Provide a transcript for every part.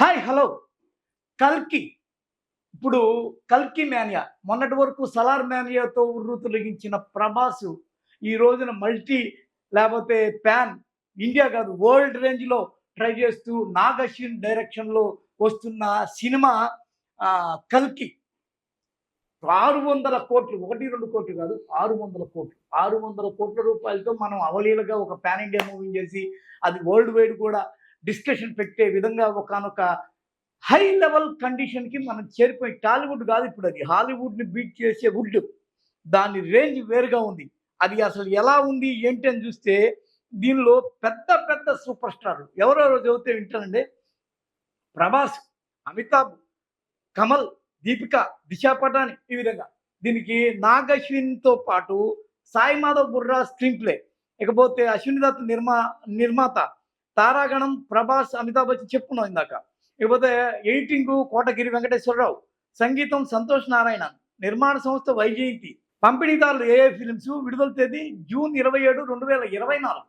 Hi hello. కల్కి. ఇప్పుడు కల్కి మేనియా. మొన్నటి వరకు సలార్ మేనియాతో ఉర్రు తొలగించిన ప్రభాస్ ఈ రోజున మల్టీ లేకపోతే ప్యాన్ ఇండియా కాదు వరల్డ్ రేంజ్లో ట్రై చేస్తూ నాగశీన్ డైరెక్షన్లో వస్తున్న సినిమా కల్కి. ఆరు వందల కోట్లు ఒకటి రెండు కోట్లు కాదు ఆరు వందల కోట్లు. ఆరు వందల కోట్ల రూపాయలతో మనం అవలీలగా ఒక పాన్ ఇండియా మూవీ చేసి అది వరల్డ్ వైడ్ కూడా డిస్కషన్ పెట్టే విధంగా ఒకనొక హై లెవెల్ కండిషన్కి మనం చేరిపోయి టాలీవుడ్ కాదు ఇప్పుడు అది. హాలీవుడ్ని బీట్ చేసే వుడ్. దాని రేంజ్ వేరుగా ఉంది. అది అసలు ఎలా ఉంది ఏంటి అని చూస్తే దీనిలో పెద్ద పెద్ద సూపర్ స్టార్లు. ఎవరెవరో చదివితే వింటానండి ప్రభాస్ అమితాబ్ కమల్ దీపిక దిశా పటాని ఈ విధంగా. దీనికి నాగ్ అశ్విన్తో పాటు సాయి మాధవ్ బుర్రా స్క్రీన్ ప్లే. ఇకపోతే అశ్విని దత్ నిర్మా నిర్మాత తారాగణం ప్రభాస్ అమితాబ్ బచ్చన్ చెప్పుకున్నాం ఇందాక. ఇకపోతే ఎడిటింగ్ కోటగిరి వెంకటేశ్వరరావు సంగీతం సంతోష్ నారాయణ నిర్మాణ సంస్థ వైజయంతి పంపిణీదారులు ఏఏ ఫిలిమ్స్ విడుదల తేదీ జూన్ ఇరవై ఏడు రెండు వేల ఇరవై నాలుగు.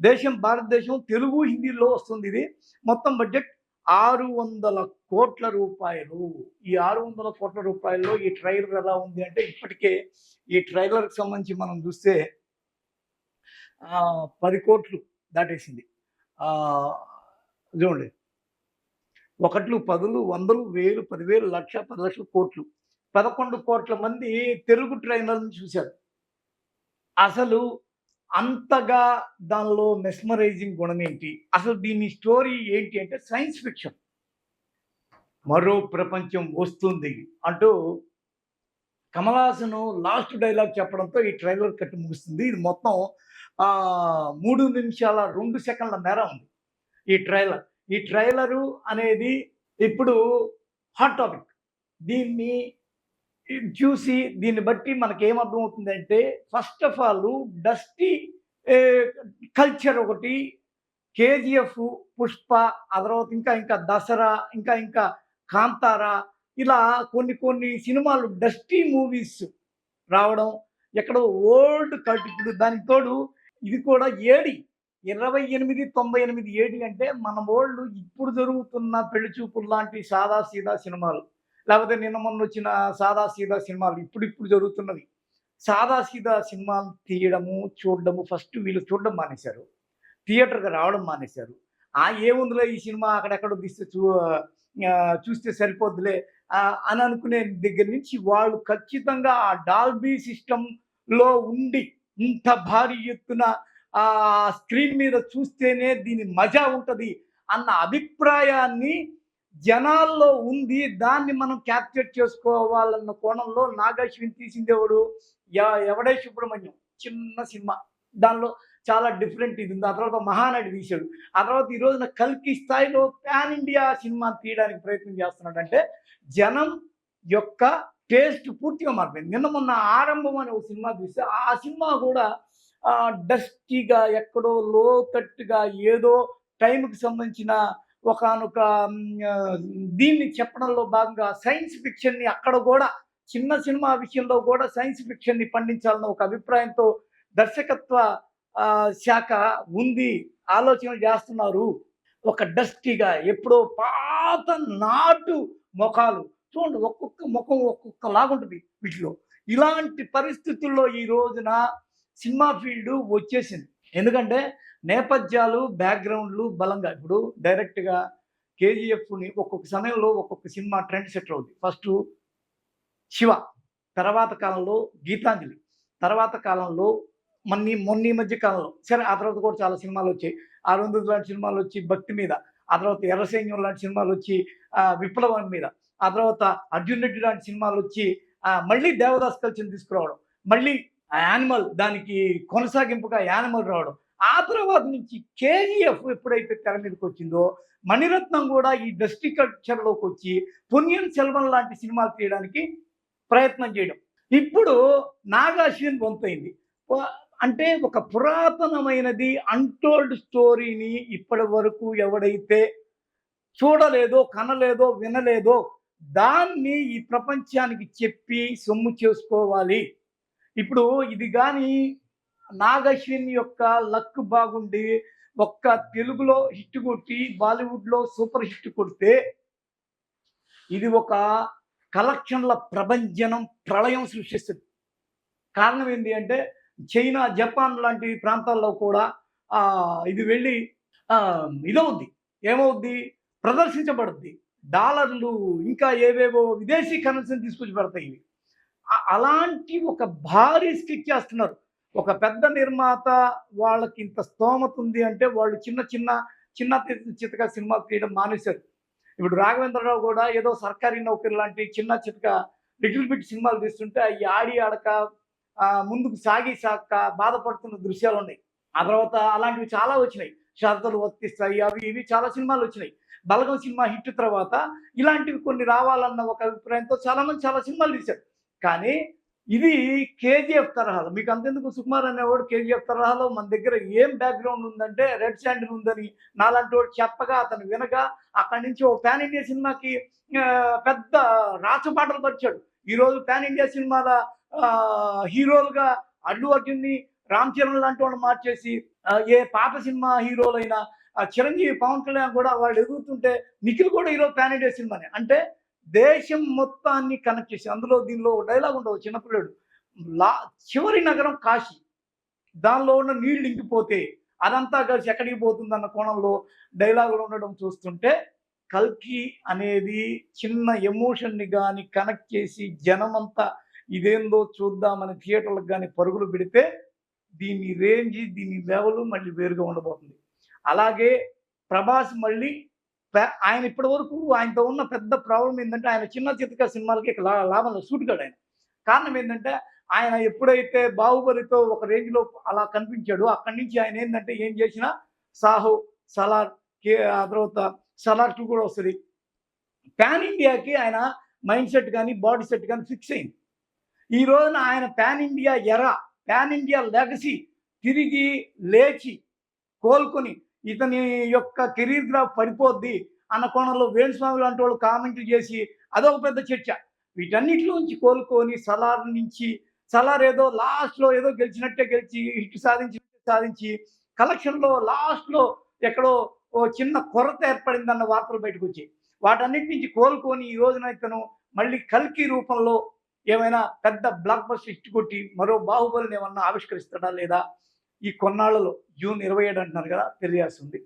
దేశం భారతదేశం తెలుగు హిందీలో వస్తుంది ఇది. మొత్తం బడ్జెట్ ఆరు వందల కోట్ల రూపాయలు. ఈ ఆరు వందల కోట్ల రూపాయల్లో ఈ ట్రైలర్ ఎలా ఉంది అంటే ఇప్పటికే ఈ ట్రైలర్కి సంబంధించి మనం చూస్తే పది కోట్లు దాటేసింది. చూడండి ఒకట్లు పదులు వందలు వేలు పదివేలు లక్ష పది లక్షల కోట్లు. పదకొండు కోట్ల మంది తెలుగు ట్రైనర్ని చూశారు. అసలు అంతగా దానిలో మెస్మరైజింగ్ గుణం ఏంటి? అసలు దీని స్టోరీ ఏంటి అంటే సైన్స్ ఫిక్షన్. మరో ప్రపంచం వస్తుంది అంటూ కమలాసను లాస్ట్ డైలాగ్ చెప్పడంతో ఈ ట్రైలర్ కట్టి ముగుస్తుంది. ఇది మొత్తం మూడు నిమిషాల రెండు సెకండ్ల మేర ఉంది. ఈ ట్రైలర్. ఈ ట్రైలరు అనేది ఇప్పుడు హాట్ టాపిక్. దీన్ని చూసి దీన్ని బట్టి మనకి ఏమర్థమవుతుందంటే first of all dusty culture ఒకటి కేజీఎఫ్ పుష్ప ఆ తర్వాత ఇంకా ఇంకా దసరా ఇంకా ఇంకా కాంతారా ఇలా కొన్ని కొన్ని సినిమాలు డస్టీ మూవీస్ రావడం ఎక్కడో ఓల్డ్ కల్ట్ ఇప్పుడు దానికి తోడు ఇది కూడా ఏడి. ఇరవై ఎనిమిది తొంభై ఎనిమిది ఏడి అంటే మన వాళ్ళు ఇప్పుడు జరుగుతున్న పెళ్ళి చూపులు లాంటి సాదా సీదా సినిమాలు. లేకపోతే నిన్న మొన్న వచ్చిన సాదా సీదా సినిమాలు ఇప్పుడు ఇప్పుడు సాదా సీదా సినిమాలు తీయడము చూడడము ఫస్ట్ వీళ్ళు చూడడం మానేశారు. థియేటర్కి రావడం మానేశారు. ఆ ఏముందిలే ఈ సినిమా అక్కడెక్కడ తీస్తే చూ చూస్తే సరిపోద్దులే అని అనుకునే దగ్గర నుంచి వాళ్ళు ఖచ్చితంగా ఆ డాల్బీ సిస్టంలో ఉండి ఇంత భారీ ఎత్తున ఆ స్క్రీన్ మీద చూస్తేనే దీని మజా ఉంటుంది అన్న అభిప్రాయాన్ని జనాల్లో ఉంది. దాన్ని మనం క్యాప్చర్ చేసుకోవాలన్న కోణంలో నాగాశ్విని తీసిందేవాడు ఎవడే? సుబ్రహ్మణ్యం? చిన్న సినిమా. దానిలో చాలా డిఫరెంట్ ఇది ఉంది. ఆ తర్వాత మహానటి తీశాడు. ఆ తర్వాత ఈ రోజున కల్కి స్థాయిలో ప్యాన్ ఇండియా సినిమా తీయడానికి ప్రయత్నం చేస్తున్నాడు. అంటే జనం యొక్క టేస్ట్ పూర్తిగా మారిపోయింది. నిన్న మొన్న ఆరంభం అనే ఒక సినిమా చూస్తే ఆ సినిమా కూడా డస్టీగా ఎక్కడో లోతట్టుగా ఏదో టైంకి సంబంధించిన ఒకనొక దీన్ని చెప్పడంలో భాగంగా సైన్స్ ఫిక్షన్ని అక్కడ కూడా చిన్న సినిమా విషయంలో కూడా సైన్స్ ఫిక్షన్ని పండించాలన్న ఒక అభిప్రాయంతో దర్శకత్వ శాఖ ఉంది ఆలోచన చేస్తున్నారు. ఒక డస్టీగా ఎప్పుడో పాత నాటు ముఖాలు చూడండి ఒక్కొక్క ముఖం ఒక్కొక్క లాగుంటుంది వీటిలో. ఇలాంటి పరిస్థితుల్లో ఈ రోజున సినిమా ఫీల్డ్ వచ్చేసింది. ఎందుకంటే నేపథ్యాలు బ్యాక్గ్రౌండ్లు బలంగా. ఇప్పుడు డైరెక్ట్గా కేజీఎఫ్ని ఒక్కొక్క సమయంలో ఒక్కొక్క సినిమా ట్రెండ్ సెట్ అవుతుంది ఫస్ట్ శివ తర్వాత కాలంలో గీతాంజలి తర్వాత కాలంలో మొన్న మొన్న ఈ మధ్య కాలంలో. సరే ఆ తర్వాత కూడా చాలా సినిమాలు వచ్చాయి. అరుంధతి లాంటి సినిమాలు వచ్చి భక్తి మీద ఆ తర్వాత ఎర్రసైన్యం లాంటి సినిమాలు వచ్చి ఆ, విప్లవం మీద. ఆ తర్వాత అర్జున్ రెడ్డి లాంటి సినిమాలు వచ్చి మళ్ళీ దేవదాస్ కల్చర్ తీసుకురావడం మళ్ళీ యానిమల్ దానికి కొనసాగింపుగా యానిమల్ రావడం. ఆ తర్వాత నుంచి కేజీఎఫ్ ఎప్పుడైతే తెర మీదకి వచ్చిందో మణిరత్నం కూడా ఈ డస్టీ కల్చర్లోకి వచ్చి పుణ్యం సెల్వన్ లాంటి సినిమాలు తీయడానికి ప్రయత్నం చేయడం. ఇప్పుడు నాగాశ్విన్ వంతైంది. అంటే ఒక పురాతనమైనది అన్టోల్డ్ స్టోరీని ఇప్పటి వరకు ఎవడైతే చూడలేదో కనలేదో వినలేదో దాన్ని ఈ ప్రపంచానికి చెప్పి సొమ్ము చేసుకోవాలి. ఇప్పుడు ఇది కానీ నాగశ్విన్ యొక్క లక్ బాగుండి ఒక్క తెలుగులో హిట్ కొట్టి బాలీవుడ్లో సూపర్ హిట్ కొడితే ఇది ఒక కలెక్షన్ల ప్రభంజనం ప్రళయం సృష్టిస్తుంది. కారణం ఏంటి అంటే చైనా జపాన్ లాంటి ప్రాంతాల్లో కూడా ఇది వెళ్ళి ఇదవుద్ది. ఏమవుద్ది? ప్రదర్శించబడుద్ది. డాలర్లు ఇంకా ఏవేవో విదేశీ కరెన్సీని తీసుకొచ్చి పెడతాయి ఇవి. అలాంటి ఒక భారీ స్కిట్ చేస్తున్నారు. ఒక పెద్ద నిర్మాత వాళ్ళకి ఇంత స్తోమత ఉంది అంటే వాళ్ళు చిన్న చిన్న చిన్న చి- చితక సినిమాలు తీయడం మానేశారు. ఇప్పుడు రాఘవేంద్రరావు కూడా ఏదో సర్కారీ నౌకరీ లాంటి చిన్న చితక లిటిల్ బిట్ సినిమాలు తీస్తుంటే అవి ఆడి ఆడక ముందుకు సాగి సాక బాధపడుతున్న దృశ్యాలు ఉన్నాయి. ఆ తర్వాత అలాంటివి చాలా వచ్చినాయి. షరతులు వర్తిస్తాయి అవి ఇవి చాలా సినిమాలు వచ్చినాయి. బలగం సినిమా హిట్ తర్వాత ఇలాంటివి కొన్ని రావాలన్న ఒక అభిప్రాయంతో చాలా మంది చాలా సినిమాలు తీశారు. కానీ ఇది కేజీఎఫ్ తరహాలో మీకు అంతెందుకు? సుకుమార్ అనేవాడు కేజీఎఫ్ తరహాలో మన దగ్గర ఏం బ్యాక్గ్రౌండ్ ఉందంటే రెడ్ స్టాండర్ ఉందని నాలాంటి వాడు చెప్పగా అతను వినగా అక్కడి నుంచి ఓ ఫ్యాన్ ఇండియా సినిమాకి పెద్ద రాచపాటలు పరిచాడు. ఈరోజు ఫ్యాన్ ఇండియా సినిమాల హీరోలుగా అల్లు అర్జున్ని రామ్ చరణ్ లాంటి వాళ్ళు మార్చేసి ఏ పాత సినిమా హీరోలైనా ఆ, చిరంజీవి పవన్ కళ్యాణ్ కూడా వాళ్ళు ఎదుగుతుంటే నిఖిల్ కూడా ఈరోజు పాన్ ఇండియా సినిమానే. అంటే దేశం మొత్తాన్ని కనెక్ట్ చేసి అందులో దీనిలో డైలాగ్ ఉండవు చిన్నపిల్లడు లా చివరి నగరం కాశీ. దానిలో ఉన్న నీళ్ళు ఇంకిపోతే అదంతా కలిసి ఎక్కడికి పోతుంది అన్న కోణంలో డైలాగులు ఉండడం చూస్తుంటే కల్కి అనేది చిన్న ఎమోషన్ని కానీ కనెక్ట్ చేసి జనమంతా ఇదేందో చూద్దామని థియేటర్లకు కానీ పరుగులు పెడితే దీని రేంజ్ దీని లెవెల్ మళ్ళీ వేరుగా ఉండబోతుంది. అలాగే ప్రభాస్ మళ్ళీ ఆయన ఇప్పటి వరకు ఆయనతో ఉన్న పెద్ద ప్రాబ్లం ఏంటంటే ఆయన చిన్న చితక సినిమాలకి లా- లాభం సూట్ కాడు ఆయన. కారణం ఏంటంటే ఆయన ఎప్పుడైతే బాహుబలితో ఒక రేంజ్లో అలా కనిపించాడో అక్కడి నుంచి ఆయన ఏంటంటే ఏం చేసినా సాహో సలార్ కే ఆ తర్వాత సలార్ టూ కూడా వస్తుంది. పాన్ ఇండియాకి ఆయన మైండ్ సెట్ కానీ బాడీ సెట్ కానీ ఫిక్స్ అయింది. ఈ రోజున ఆయన pan India era pan India legacy తిరిగి లేచి కోలుకొని ఇతని యొక్క కెరీర్ గ్రాఫ్ పడిపోద్ది అన్న కోణంలో వేణుస్వామి లాంటి వాళ్ళు కామెంట్లు చేసి అదొక పెద్ద చర్చ. వీటన్నిటిలోంచి కోలుకొని సలార్ నుంచి సలార్ ఏదో లాస్ట్లో ఏదో గెలిచినట్టే గెలిచి హిట్ సాధించి సాధించి కలెక్షన్లో లాస్ట్లో ఎక్కడో ఓ చిన్న కొరత ఏర్పడిందన్న వార్తలు బయటకు వచ్చాయి వాటన్నిటి నుంచి కోలుకొని ఈ రోజున ఇతను మళ్ళీ కల్కి రూపంలో ఏమైనా పెద్ద బ్లాక్ బస్టర్ హిట్ కొట్టి మరో బాహుబలిని ఏమన్నా ఆవిష్కరిస్తాడా లేదా ఈ కొన్నాళ్ళలో జూన్ ఇరవై ఏడు అంటున్నారు కదా తెలియాల్సి ఉంది.